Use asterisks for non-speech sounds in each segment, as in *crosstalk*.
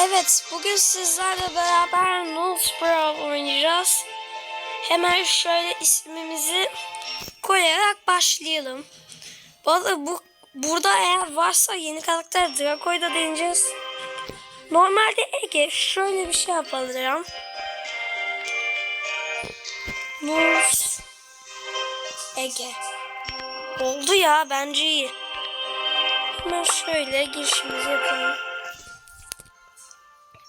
Evet, bugün sizlerle beraber Nulls Brawl oynayacağız. Hemen şöyle ismimizi koyarak başlayalım. Bu arada bu, burada eğer varsa yeni karakter Draco'yu da deneyeceğiz. Normalde Ege şöyle bir şey yapalım. Nulls Ege. Oldu ya bence iyi. Hemen şöyle girişimizi yapalım.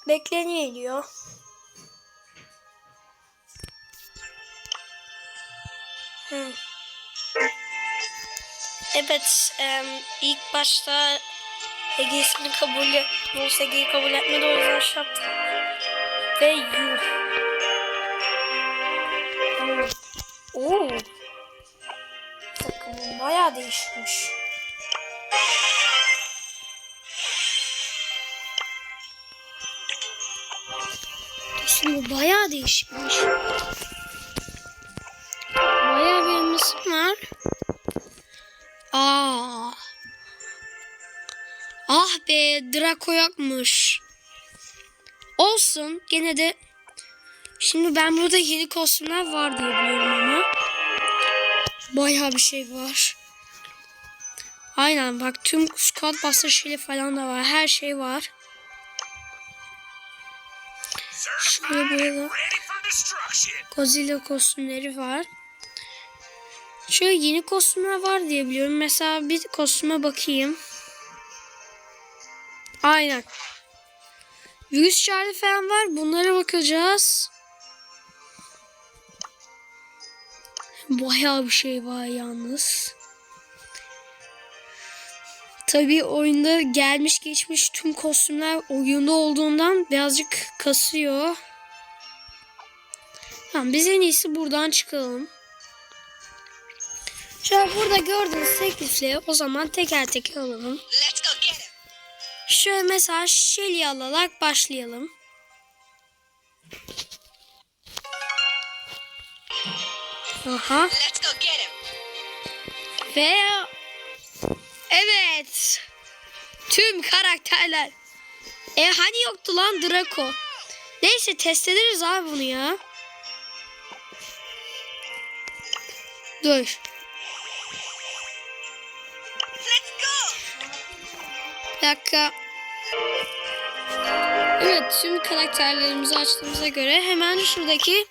Bekleniyor diyor. Hı. Evet, em, ilk başta Ege kabul et, Bulls Ege'yi kabul etmedi o yüzden şey yaptım. Ve yuh. Oo. Takım bayağı değişmiş. Şimdi bayağı değişmiş. Bayağı bir elmasım var. Aa. Ah be Draco yakmış. Olsun gene de Şimdi ben burada yeni kostümler var diye biliyorum ama. Bayağı bir şey var. Aynen bak tüm squad buster şeyi falan da var. Her şey var. Böyle destruction. Godzilla kostümleri var. Şöyle yeni kostümler var diye biliyorum. Mesela bir kostüme bakayım. Aynen. Virüs çağrı falan var. Bunlara bakacağız. Bayağı bir şey var yalnız. Tabii oyunda gelmiş geçmiş tüm kostümler oyunda olduğundan birazcık kasıyor. Tamam biz en iyisi buradan çıkalım. Şöyle burada gördüğünüz teklifle o zaman teker teker alalım. Şöyle mesela Shelly alarak başlayalım. Aha. Ve evet. Tüm karakterler. E hani yoktu lan Draco. Neyse test ederiz abi bunu ya. Dur. Bir dakika. Evet tüm karakterlerimizi açtığımıza göre hemen şuradaki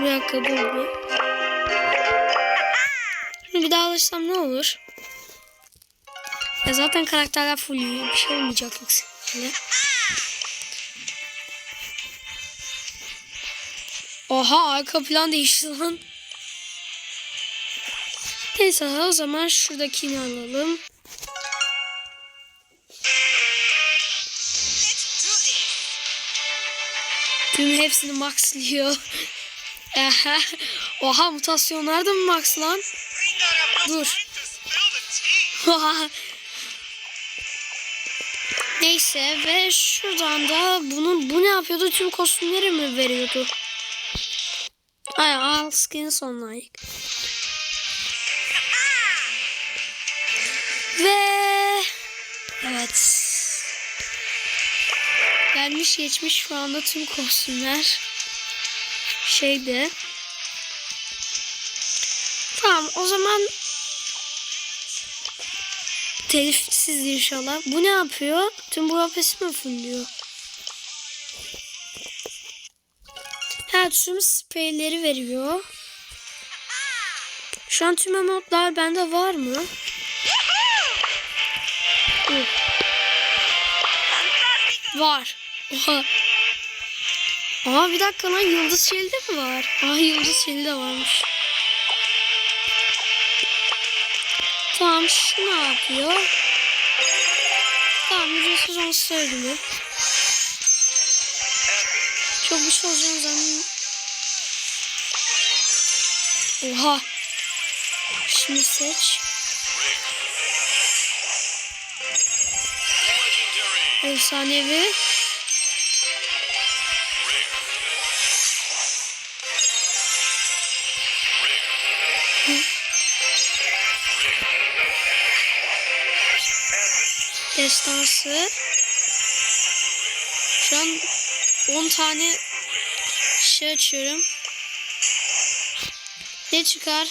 bir dakika bu bu. Bir daha alırsam ne olur? Ya zaten karakterler full yiyor. Bir şey olmayacak yoksa. Yine. Oha arka plan değişti lan. Neyse o zaman şuradakini alalım. Tüm hepsini maxlıyor. *laughs* Aha. Oha mutasyonlar da mı max lan? Dur. *laughs* Neyse ve şuradan da bunun bu ne yapıyordu? Tüm kostümleri mi veriyordu? Ay al skin son Ve evet. Gelmiş geçmiş şu anda tüm kostümler şeyde. Tamam o zaman telifsiz inşallah. Bu ne yapıyor? Tüm bu hapesi mi fulluyor? Ha tüm spreyleri veriyor. Şu an tüm emotlar bende var mı? Var. Oha. Aa bir dakika lan yıldız şelide mi var? Aa yıldız şelide varmış. Tamam şu ne yapıyor? Tamam ücretsiz onu söyledi. Çok bir şey olacağını zannediyorum. Oha. Şimdi seç. Efsanevi. Destansı. Şu an 10 tane şey açıyorum. Ne çıkar?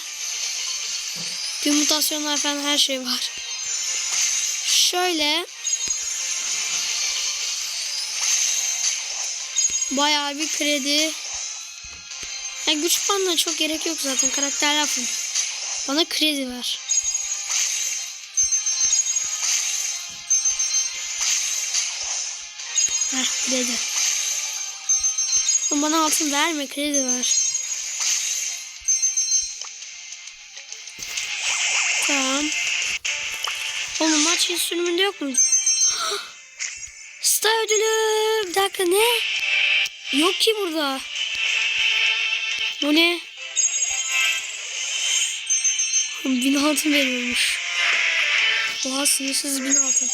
Tüm mutasyonlar falan her şey var. Şöyle bayağı bir kredi. Yani güç puanına çok gerek yok zaten karakterler full. Bana kredi ver. Ver kredi. Bana altın verme kredi ver. Tamam. Oğlum maç sürümünde yok mu? *gasps* Star ödülü. Bir dakika ne? Yok ki burada. Bu ne? *laughs* Bin altın veriyormuş. Oha sınırsız bin altın.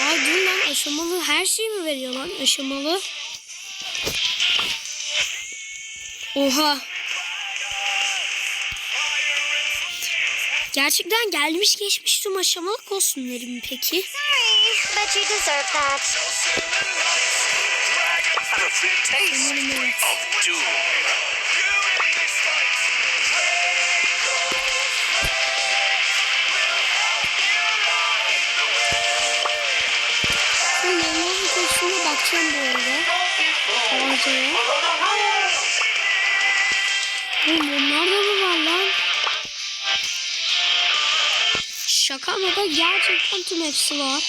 Aa dur lan aşamalı her şeyi mi veriyor lan aşamalı? Oha. Gerçekten gelmiş geçmiş tüm aşamalı kostümleri mi peki? Sorry, but you deserve that. The taste of doom. Kostüme bakacağım bu arada. Mağazaya. Oğlum bunlar da mı var lan? Şaka mı da gerçekten tüm hepsi var.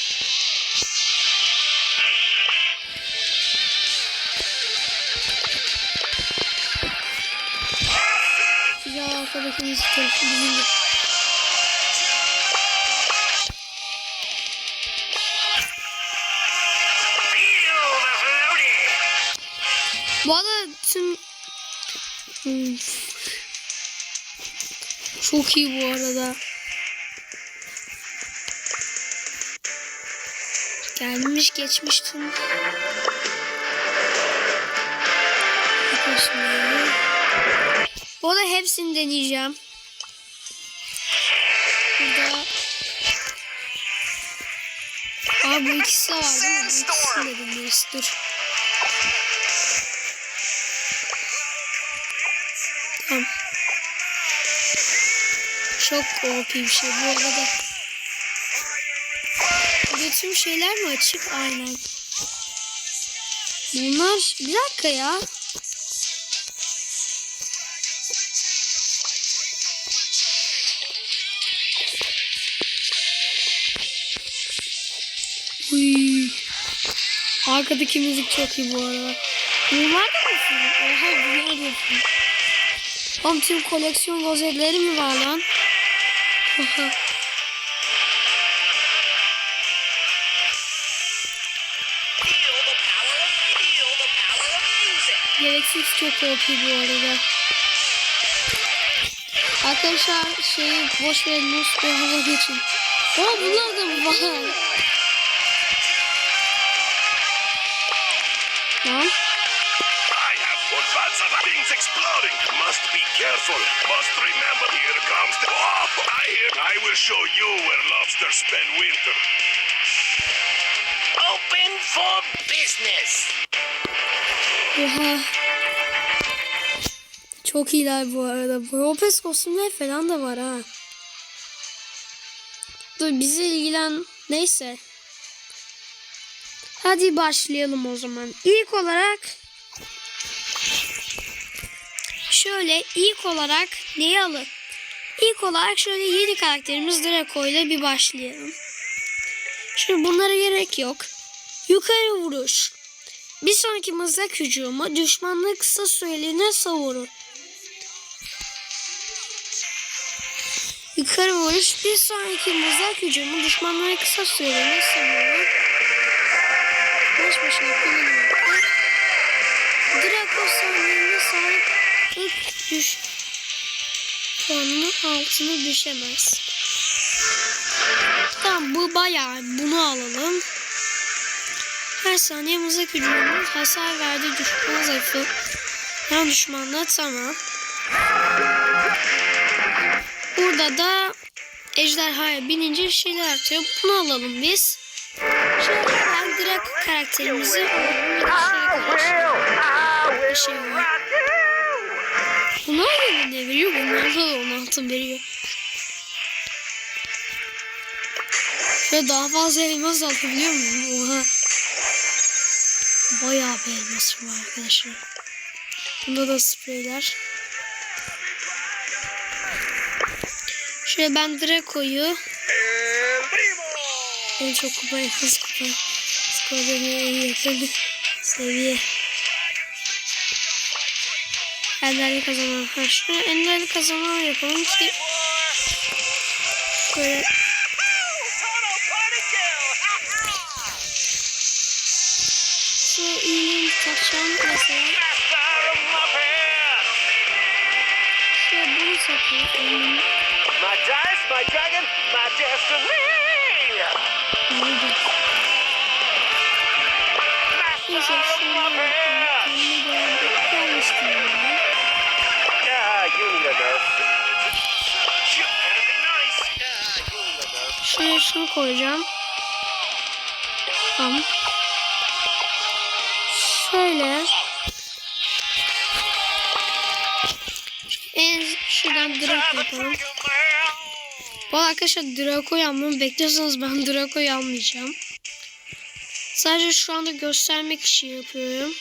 Telefonu bizim. Bu arada tüm... Hmm. Çok iyi bu arada. Gelmiş geçmiş tüm... Kostümleri. Bu arada hepsini deneyeceğim. Burada... Aa bu ikisi var değil mi? Bu ikisini de. Tamam. Çok OP bir şey bu arada. Burada tüm şeyler mi açık? Aynen. Bunlar bir dakika ya. Arkadaki müzik çok iyi bu arada. Bunlar da mı sizin? Oha da yapıyor. Oğlum tüm koleksiyon rozetleri mi var lan? Oha. Gereksiz çok OP bu arada. Arkadaşlar şeyi boş verin Nus bir hava geçin. Aa bunlar da var? Careful. Must remember here comes the. Oh, I. I will show you where lobsters spend winter. Open for business. Oha. Çok iyiler bu arada. Bropes kostümler falan da var ha. Dur bizi ilgilen... Neyse. Hadi başlayalım o zaman. İlk olarak... Şöyle ilk olarak neyi alın? İlk olarak şöyle yeni karakterimiz Draco ile bir başlayalım. Şimdi bunlara gerek yok. Yukarı vuruş. Bir sonraki mızrak hücumu düşmanlığı kısa süreliğine savurur. Yukarı vuruş bir sonraki mızrak hücumu düşmanlığı kısa süreliğine savurur. Baş başına kullanılmakta. Draco sahnelerine sahip düş puanının altına düşemez. Tamam bu bayağı bunu alalım. Her saniye mızrak hücumunun hasar verdiği düşman zayıfı. Yan düşmanla tamam. Burada da ejderhaya binince şeyler artıyor. Bunu alalım biz. Şöyle Şöyle direkt karakterimizi. Bir şey var. Bunlar da ne veriyor? Bunlar da 16 veriyor. Şöyle daha fazla elmas alabiliyor muyum? Oha. Bayağı bir elmasım var arkadaşlar. Bunda da spreyler. Şöyle ben Draco'yu en çok kupa elmas kupa. Skorlarına en yakın seviye. Enderli kazanan. Şöyle enderli kazanan yapalım ki böyle şu ünlü takacağım mesela. Şöyle bunu takayım. My dice, my dragon, my destiny! Neydi? Neyse şunu my pants! Şuraya şunu koyacağım. Tamam. Şöyle. En şuradan Draco yapalım. Bu arkadaşlar Draco'yu almamı bekliyorsanız ben Draco'yu almayacağım. Sadece şu anda göstermek için yapıyorum.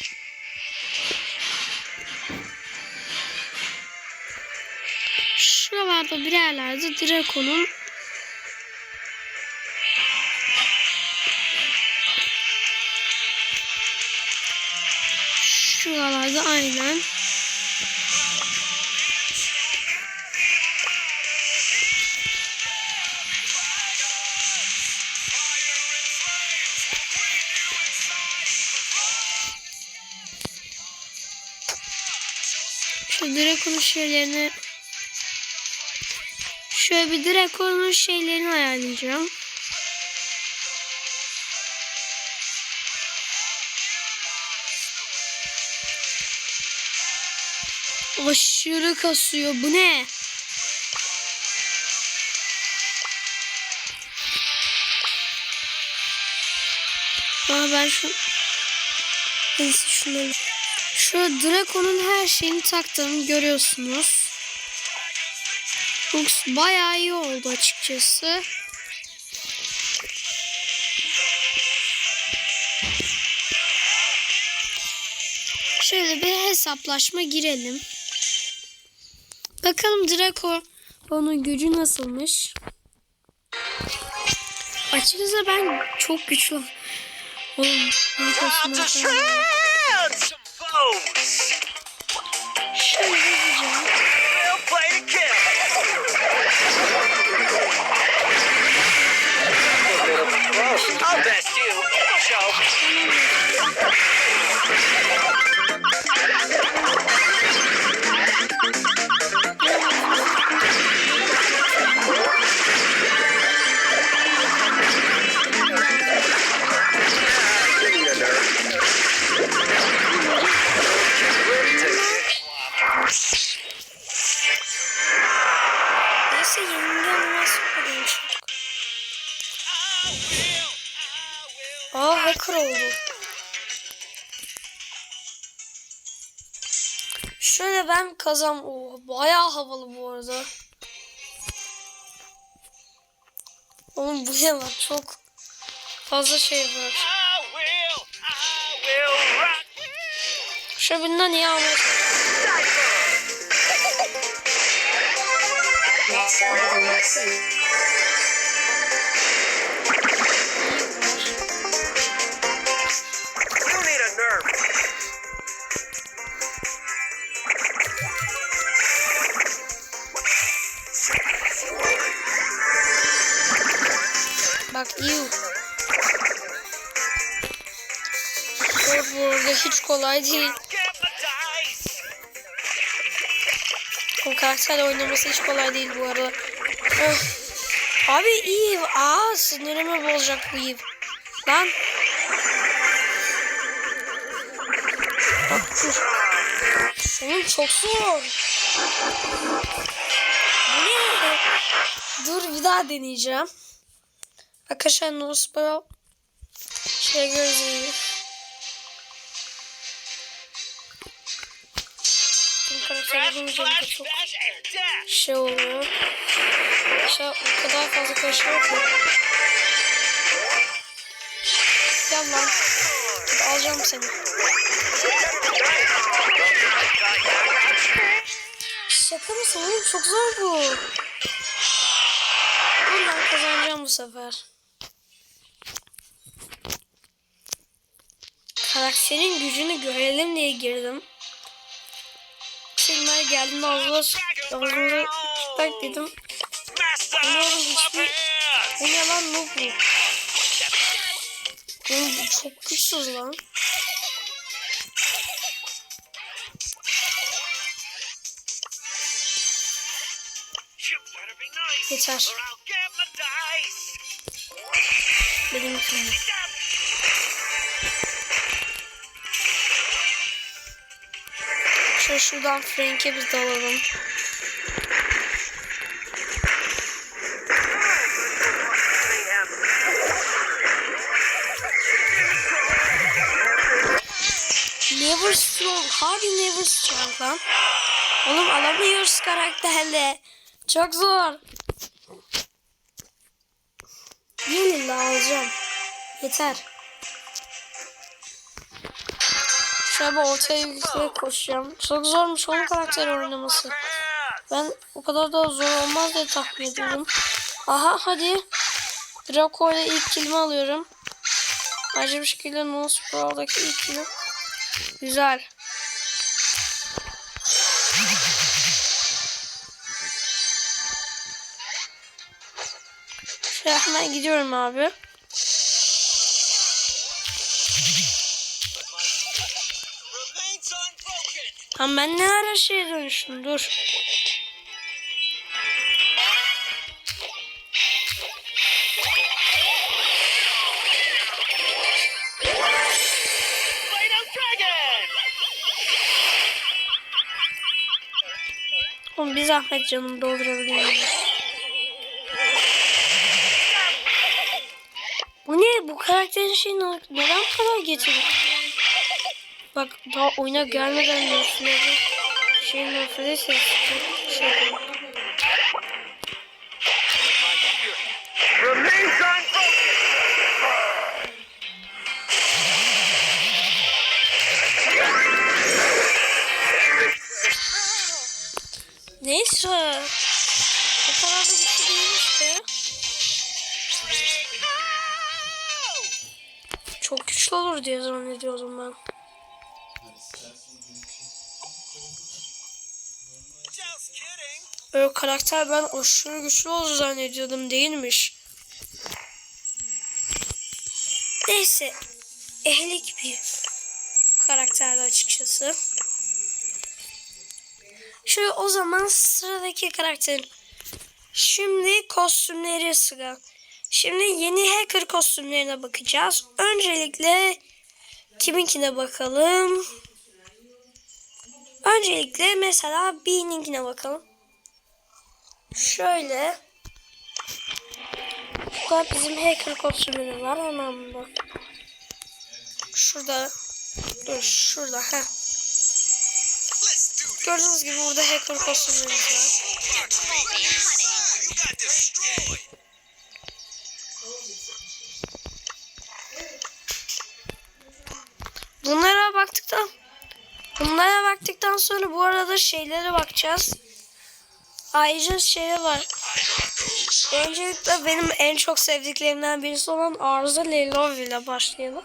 Şuralarda bir yerlerde Draco'nun Şuralarda aynen. Şu Draco'nun şeylerini Şöyle bir Draco'nun şeylerini ayarlayacağım. Aşırı kasıyor. Bu ne? Aa ben şu... Neyse şunları... Şu Draco'nun her şeyini taktım. Görüyorsunuz. Lux bayağı iyi oldu açıkçası. Şöyle bir hesaplaşma girelim. Bakalım Draco onun gücü nasılmış. Açıkçası ben çok güçlü. Oğlum, hacker. Şöyle ben kazan. Oo, bayağı havalı bu arada. Oğlum bu ne çok fazla şey var. I will, I will rock bu arada hiç kolay değil. O karakterle oynaması hiç kolay değil bu arada. Öf. Abi iyi. Aa sinirimi bozacak bu iyi. Lan. Senin çok zor. Bu? Dur bir daha deneyeceğim. Arkadaşlar Nosbro Triggers'ı. Tüm karakterlerin üzerinde çok şey oluyor. Aşağı o kadar fazla karışıyor ki. Gel lan. Alacağım seni. Şaka mısın oğlum? Çok zor bu. Bundan kazanacağım bu sefer. Karakterin gücünü görelim diye girdim. Sigmar geldiğinde ağzıma ağzımıza çıplak dedim. Ama oğlum hiçbir... Bu ne lan noob bu? Oğlum çok güçsüz lan. Yeter. Benim için. Şöyle şuradan Frank'e biz de alalım. Never strong. Harbi never strong lan. Oğlum alamıyoruz karakterle. Çok zor. Yine alacağım. Yeter. Şöyle ortaya yükseğe koşacağım. Çok zormuş onun karakter oynaması. Ben o kadar da zor olmaz diye tahmin ediyorum. Aha hadi. Draco ile ilk kilimi alıyorum. Ayrıca bir şekilde Nose Pro'daki ilk kilim. Güzel. Şöyle hemen gidiyorum abi. Tam ben ne ara şeye dönüştüm dur. Oğlum bir zahmet canımı doldurabilir miyim? Bu ne? Bu karakterin şeyi ne- neden kadar getirdi? Bak daha oyuna gelmeden diyorsun. Şeyin nefret sesi şey. Neyse. O kadar da güçlü değilmiş be. Çok güçlü olur diye zannediyordum ben. Öyle karakter ben aşırı güçlü olur zannediyordum değilmiş. Neyse. Ehlik bir karakterdi açıkçası. Şöyle o zaman sıradaki karakterin. Şimdi kostümleri sıra. Şimdi yeni hacker kostümlerine bakacağız. Öncelikle kiminkine bakalım. Öncelikle mesela B'ninkine bakalım. Şöyle. Burada bizim hacker kostümleri var hemen burada. Şurada. Dur şurada. Heh. Gördüğünüz gibi burada hacker kostümlerimiz var. Bunlara baktıktan Bunlara baktıktan sonra bu arada şeylere bakacağız. Ayrıca şey var. Öncelikle benim en çok sevdiklerimden birisi olan Arzu Lelov ile başlayalım.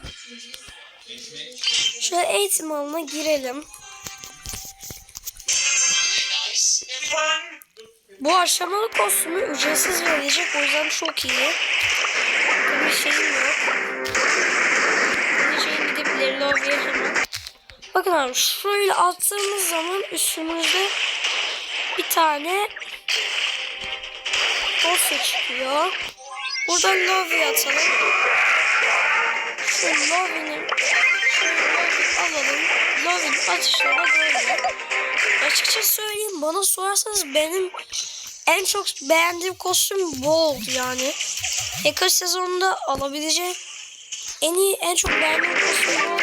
Şöyle eğitim alanına girelim. Bu aşamalı kostümü ücretsiz verilecek o yüzden çok iyi. Bir şeyim yok. Bir şeyim gidip Lelovy'ye hemen. Bakın abi şöyle attığımız zaman üstümüzde bir tane dosya çıkıyor. Buradan Lovey atalım. Şu Lovey alalım. Lovey'nin atışları böyle. Açıkça söyleyeyim bana sorarsanız benim en çok beğendiğim kostüm bu oldu yani. Hacker sezonunda alabileceğim en iyi, en çok beğendiğim kostüm olduğu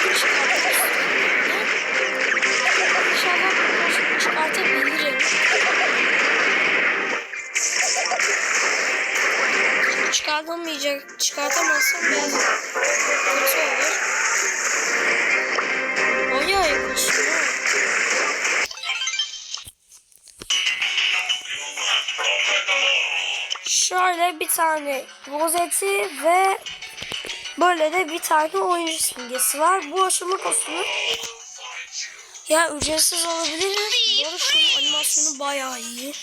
Çıkartamayacak, çıkartamazsam biraz kötü olur. Bayağı ha. Şöyle bir tane rozeti ve böyle de bir tane oyuncu simgesi var. Bu aşama kostümü ya ücretsiz alabilirim. Bu arada şunun animasyonu bayağı iyi.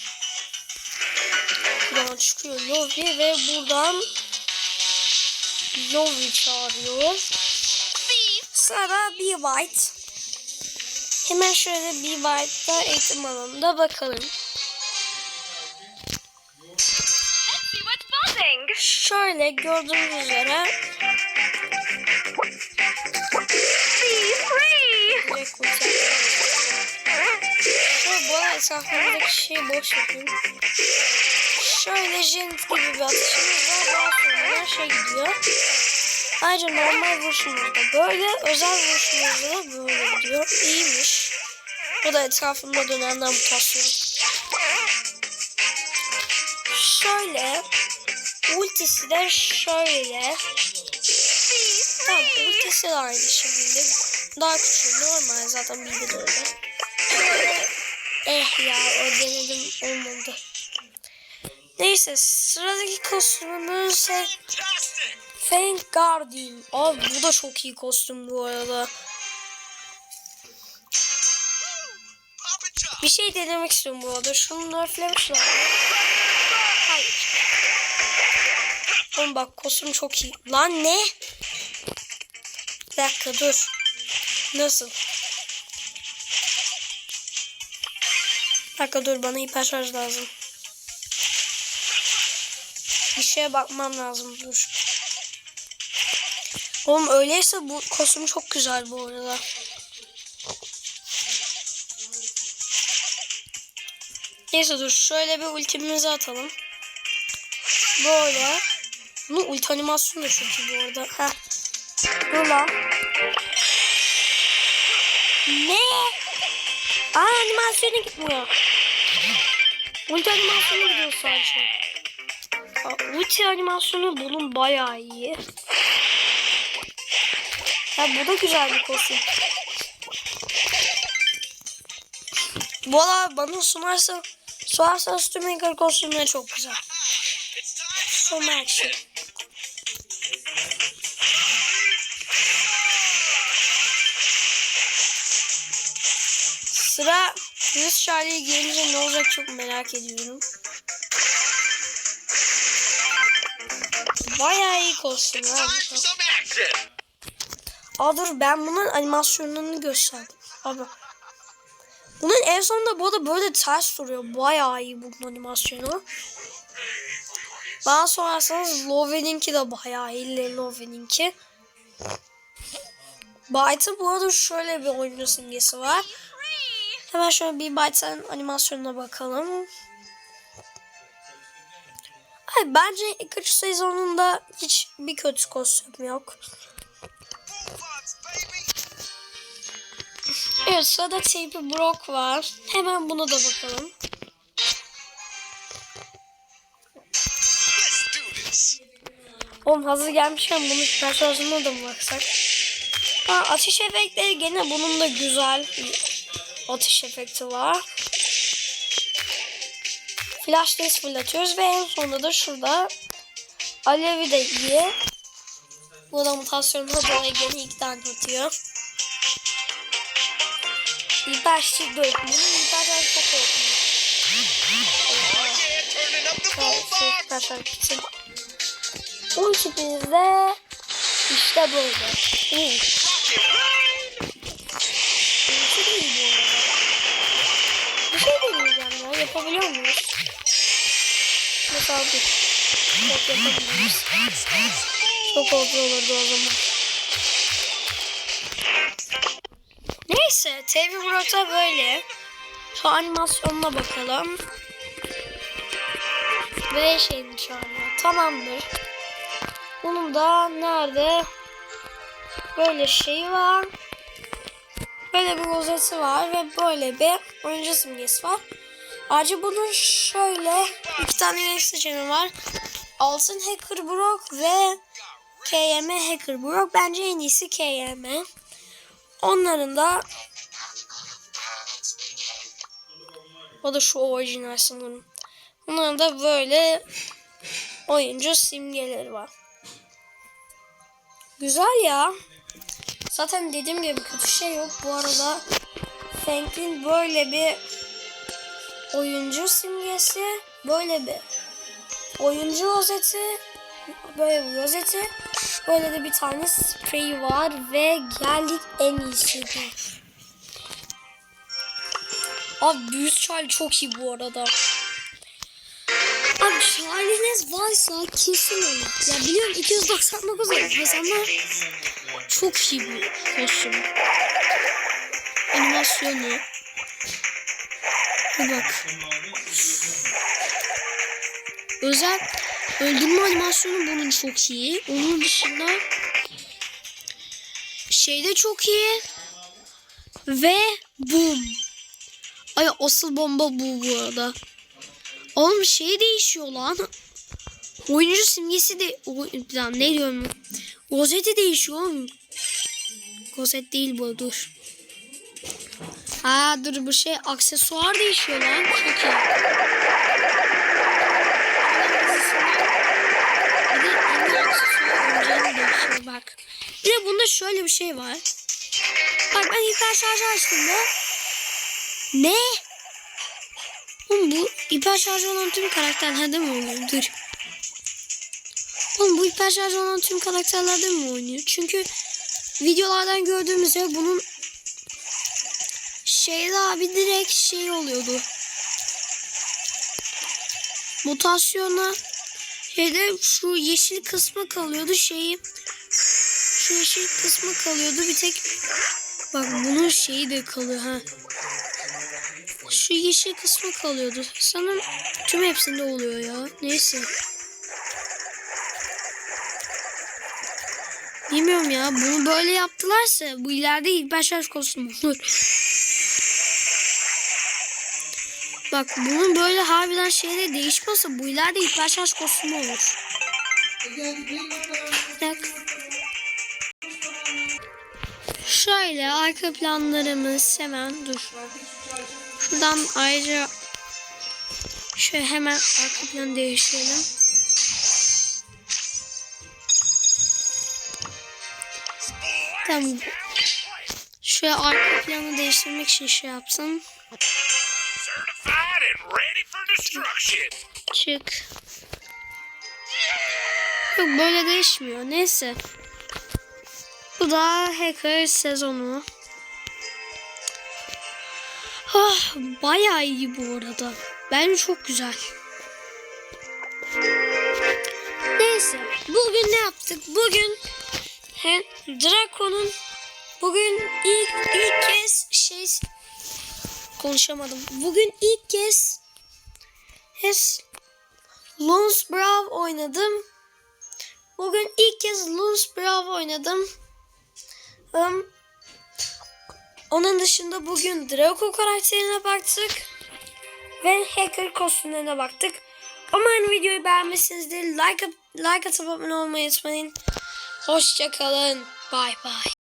Buradan çıkıyor Lovi ve buradan Lovi çağırıyor. Sırada B-Byte. Hemen şöyle B-Byte'da eğitim alanında bakalım. Şöyle gördüğünüz üzere bu arada etrafımızdaki şeyi boş yapayım. Şöyle jet gibi bir atışımız var. Daha sonra şey gidiyor. Ayrıca normal vuruşumuzda böyle, özel vuruşumuzda da böyle gidiyor. İyiymiş. Bu da etrafında dönenden mutasyon. Şöyle ultisi de şöyle. Tamam ultisi de aynı şekilde. Daha küçük normal zaten bilgi de öyle. Eh ya o denedim olmadı. Neyse sıradaki kostümümüz ise Fang Guardian. Abi bu da çok iyi kostüm bu arada. Bir şey denemek istiyorum bu arada. Şunu nerflemişler. mi? Hayır. Oğlum bak kostüm çok iyi. Lan ne? Bir dakika dur. Nasıl? Bir dakika dur bana hiper şarj lazım. Bir şeye bakmam lazım dur. Oğlum öyleyse bu kostüm çok güzel bu arada. Neyse dur şöyle bir ultimizi atalım. Böyle. Bunun ulti animasyonu da çok bu arada. Heh. Dur lan. Ne? Aa animasyonu gitmiyor. Ulti animasyonu gidiyor sadece. Ulti animasyonu bunun bayağı iyi. Ya bu da güzel bir kostüm. Bu arada bana sunarsa sorarsan Stumaker kostümleri çok güzel. Son action. Sıra Chris Charlie'ye gelince ne olacak çok merak ediyorum. Bayağı iyi kostüm da. Aa dur ben bunun animasyonlarını gösterdim. Abi. Bunun en sonunda bu arada böyle ters duruyor. Bayağı iyi bunun animasyonu. Bana sorarsanız Love'ninki de bayağı iyi. Love'ninki. Byte'ın bu arada şöyle bir oyuncu simgesi var. Hemen şöyle bir Byte'ın animasyonuna bakalım. Ay, bence ilk sezonunda hiç bir kötü kostüm yok. Evet sırada Tape Brock var. Hemen buna da bakalım. Oğlum hazır gelmişken bunun şarjına da mı baksak? Ha, ateş efektleri gene bunun da güzel ateş efekti var. Flash disk fırlatıyoruz ve en sonunda da şurada Alevi de iyi. Bu da mutasyonuna dolayı gene iki tane atıyor. Bunun hiper şarjı çok korkunç. Şey gitsin. Ultimizde işte böyle. Bu arada. Bir şey deneyeceğim ya. Yapabiliyor muyuz? Bir. Yok yapabiliriz. Çok oldu olurdu o zaman. Neyse. TV Brota böyle. Şu animasyonuna bakalım. Ve şeyini çağırıyor. Tamamdır. Bunun da nerede? böyle şey var. Böyle bir rozeti var ve böyle bir oyuncu simgesi var. Ayrıca bunun şöyle iki tane renk seçeneği var. Altın Hacker Brock ve KM Hacker Brock. Bence en iyisi KM. Onların da o da şu orijinal sanırım. Bunların da böyle oyuncu simgeleri var. Güzel ya. Zaten dediğim gibi kötü şey yok. Bu arada Frank'in böyle bir oyuncu simgesi, böyle bir oyuncu rozeti, böyle bir rozeti, böyle de bir tane sprey var ve geldik en iyisi bu. Abi büyük Charlie çok iyi bu arada. Abi Charlie'niz varsa kesin olur. Ya biliyorum 299 yapacağız ama çok iyi bir kostüm. Animasyonu. Bir bak. Özel öldürme animasyonu bunun çok iyi. Onun dışında şey de çok iyi. Ve boom. Ay asıl bomba bu bu arada. Oğlum şey değişiyor lan. Oyuncu simgesi de o, lan ne diyorum? Rozeti değişiyor oğlum. Rozet değil bu dur. Ha dur bu şey aksesuar değişiyor lan. Çok iyi. Bunda şöyle bir şey var. Bak ben hiper şarjı açtığımda ne? Oğlum bu hiper şarjı olan tüm karakterlerde mi oynuyor? Dur. Oğlum bu hiper şarjı olan tüm karakterlerde mi oynuyor? Çünkü videolardan gördüğümüz üzere bunun şeyde abi direkt şey oluyordu. Mutasyona şeyde şu yeşil kısmı kalıyordu şeyi şu yeşil kısmı kalıyordu bir tek bak bunun şeyi de kalıyor ha şu yeşil kısmı kalıyordu sanırım tüm hepsinde oluyor ya neyse Bilmiyorum ya. Bunu böyle yaptılarsa bu ileride ilk şarj kostümü olur. Bak bunun böyle harbiden şeyde değişmezse bu ileride ilk şarj kostümü olur. Bak. Şöyle arka planlarımız hemen dur. Şuradan ayrıca şöyle hemen arka planı değiştirelim. Tamam. Şöyle arka planı değiştirmek için şey destruction. Çık. Yok böyle değişmiyor. Neyse. Bu da hacker sezonu. Ah, bayağı iyi bu arada. Bence çok güzel. Neyse. Bugün ne yaptık? Bugün he, Draco'nun bugün ilk ilk kez şey konuşamadım. Bugün ilk kez Hes Lons Brav oynadım. Bugün ilk kez Lons Brav oynadım. Um, onun dışında bugün Draco karakterine baktık. Ve Hacker kostümlerine baktık. Umarım videoyu beğenmişsinizdir. Like, like atıp abone olmayı unutmayın. Hoşçakalın. Bye bye.